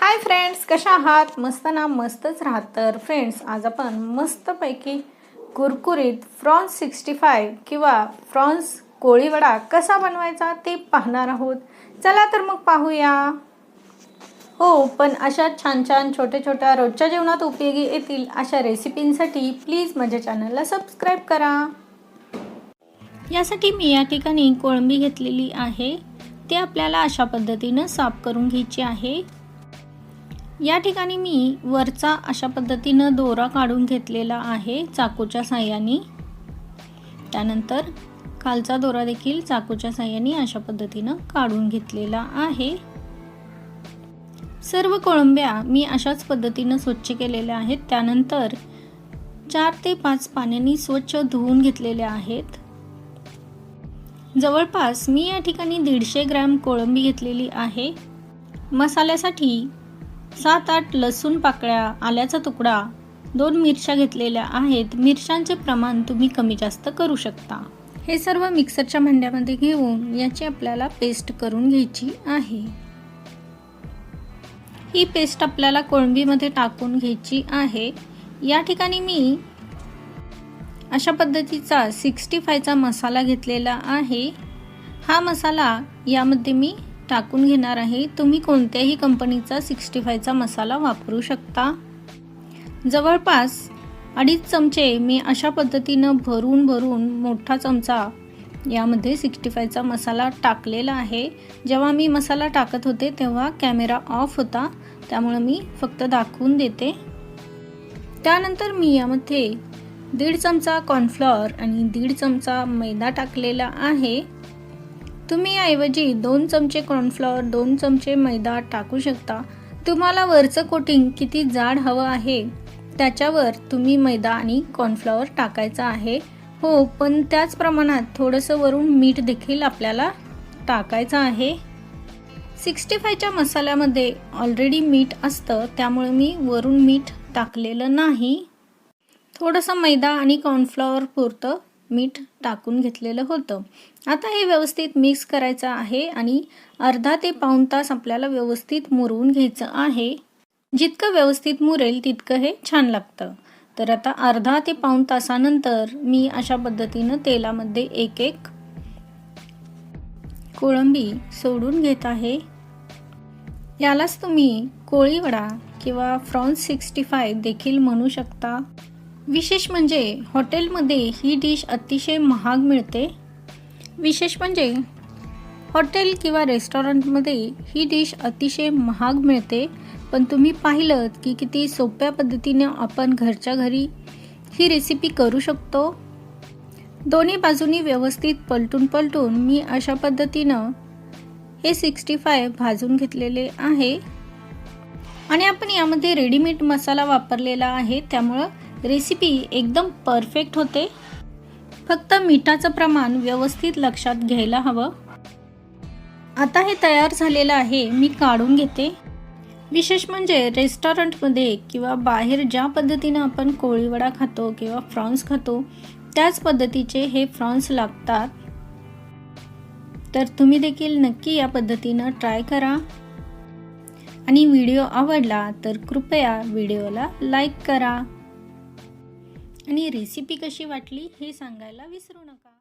Hi friends कशा आहात? मस्त ना मस्तच राहत. तर फ्रेंड्स आज आपण मस्तपैकी कुरकुरीत फ्रॉन्स सिक्स्टी फाय किंवा फ्रॉन्स कोळीवडा कसा बनवायचा ते पाहणार आहोत. चला तर मग पाहूया. हो पण अशा छान छान छोट्या छोट्या रोजच्या जेवणात उपयोगी येतील अशा रेसिपींसाठी प्लीज माझ्या चॅनलला सबस्क्राईब करा. यासाठी मी या ठिकाणी कोळंबी घेतलेली आहे. ते आपल्याला अशा पद्धतीनं साफ करून घ्यायची आहे. या ठिकाणी मी वरचा अशा पद्धतीनं दोरा काढून घेतलेला आहे चाकूच्या साह्याने. त्यानंतर खालचा दोरा देखील चाकूच्या साह्याने अशा पद्धतीनं काढून घेतलेला आहे. सर्व कोळंब्या मी अशाच पद्धतीनं स्वच्छ केलेल्या आहेत. त्यानंतर चार ते पाच पाण्याने स्वच्छ धुवून घेतलेल्या आहेत. जवळपास मी या ठिकाणी दीडशे ग्रॅम कोळंबी घेतलेली आहे. मसाल्यासाठी सात आठ लसूण पाकळ्या आल्याचा तुकडा दोन मिरच्या घेतलेल्या आहेत. मिरच्यांचे प्रमाण तुम्ही कमी जास्त करू शकता. हे सर्व मिक्सरच्या भांड्यामध्ये घेऊन याची आपल्याला पेस्ट करून घ्यायची आहे. ही पेस्ट आपल्याला कोळंबीमध्ये टाकून घ्यायची आहे. या ठिकाणी मी अशा पद्धतीचा सिक्स्टी फायचा मसाला घेतलेला आहे. हा मसाला यामध्ये मी टाकून घेणार आहे. तुम्ही कोणत्याही कंपनीचा सिक्स्टी फायचा मसाला वापरू शकता. जवळपास अडीच चमचे मी अशा पद्धतीनं भरून भरून मोठा चमचा यामध्ये सिक्स्टी फायचा मसाला टाकलेला आहे. जेव्हा मी मसाला टाकत होते तेव्हा कॅमेरा ऑफ होता. त्यामुळं मी फक्त दाखवून देते. त्यानंतर मी यामध्ये दीड चमचा कॉर्नफ्लॉवर आणि दीड चमचा मैदा टाकलेला आहे. तुम्ही याऐवजी दोन चमचे कॉर्नफ्लॉवर दोन चमचे मैदा टाकू शकता. तुम्हाला वरचं कोटिंग किती जाड हवं आहे त्याच्यावर तुम्ही मैदा आणि कॉर्नफ्लॉवर टाकायचं आहे. हो पण त्याच प्रमाणात थोडंसं वरून मीठ देखील आपल्याला टाकायचं आहे. सिक्स्टी फायच्या मसाल्यामध्ये ऑलरेडी मीठ असतं त्यामुळे मी वरून मीठ टाकलेलं नाही. थोडंसं मैदा आणि कॉर्नफ्लॉवर पुरतं. मीठ टाकून घेतलेलं होतं. आता हे व्यवस्थित मिक्स करायचं आहे आणि अर्धा ते पाऊण तास आपल्याला व्यवस्थित मुरवून घ्यायचं आहे. जितकं व्यवस्थित मुरेल तितकं हे छान लागतं. तर आता अर्धा ते पाऊण तासानंतर मी अशा पद्धतीनं तेलामध्ये एक एक कोळंबी सोडून घेत आहे. यालाच तुम्ही कोळीवडा किंवा फ्रॉन्स सिक्स्टी फाय देखील म्हणू शकता. विशेष म्हणजे हॉटेलमध्ये ही डिश अतिशय महाग मिळते. विशेष म्हणजे हॉटेल किंवा रेस्टॉरंटमध्ये ही डिश अतिशय महाग मिळते. पण तुम्ही पाहिलं की किती सोप्या पद्धतीने आपण घरच्या घरी ही रेसिपी करू शकतो? दोन्ही बाजूनी व्यवस्थित पलटून पलटून मी अशा पद्धतीनं हे सिक्स्टी फाय भाजून घेतलेले आहे. आणि आपण यामध्ये रेडीमेड मसाला वापरलेला आहे. त्यामुळं रेसिपी एकदम परफेक्ट होते. फक्त मिठाचं प्रमाण व्यवस्थित लक्षात घ्यायला हवं. आता हे तयार झालेलं आहे मी काढून घेते. विशेष म्हणजे रेस्टॉरंटमध्ये किंवा बाहेर ज्या पद्धतीनं आपण कोळीवडा खातो किंवा फ्रॉन्स खातो त्याच पद्धतीचे हे फ्रॉन्स लागतात. तर तुम्ही देखील नक्की या पद्धतीनं ट्राय करा. आणि व्हिडिओ आवडला तर कृपया व्हिडिओला लाईक करा. आणि रेसिपी कशी वाटली हे सांगायला विसरू नका.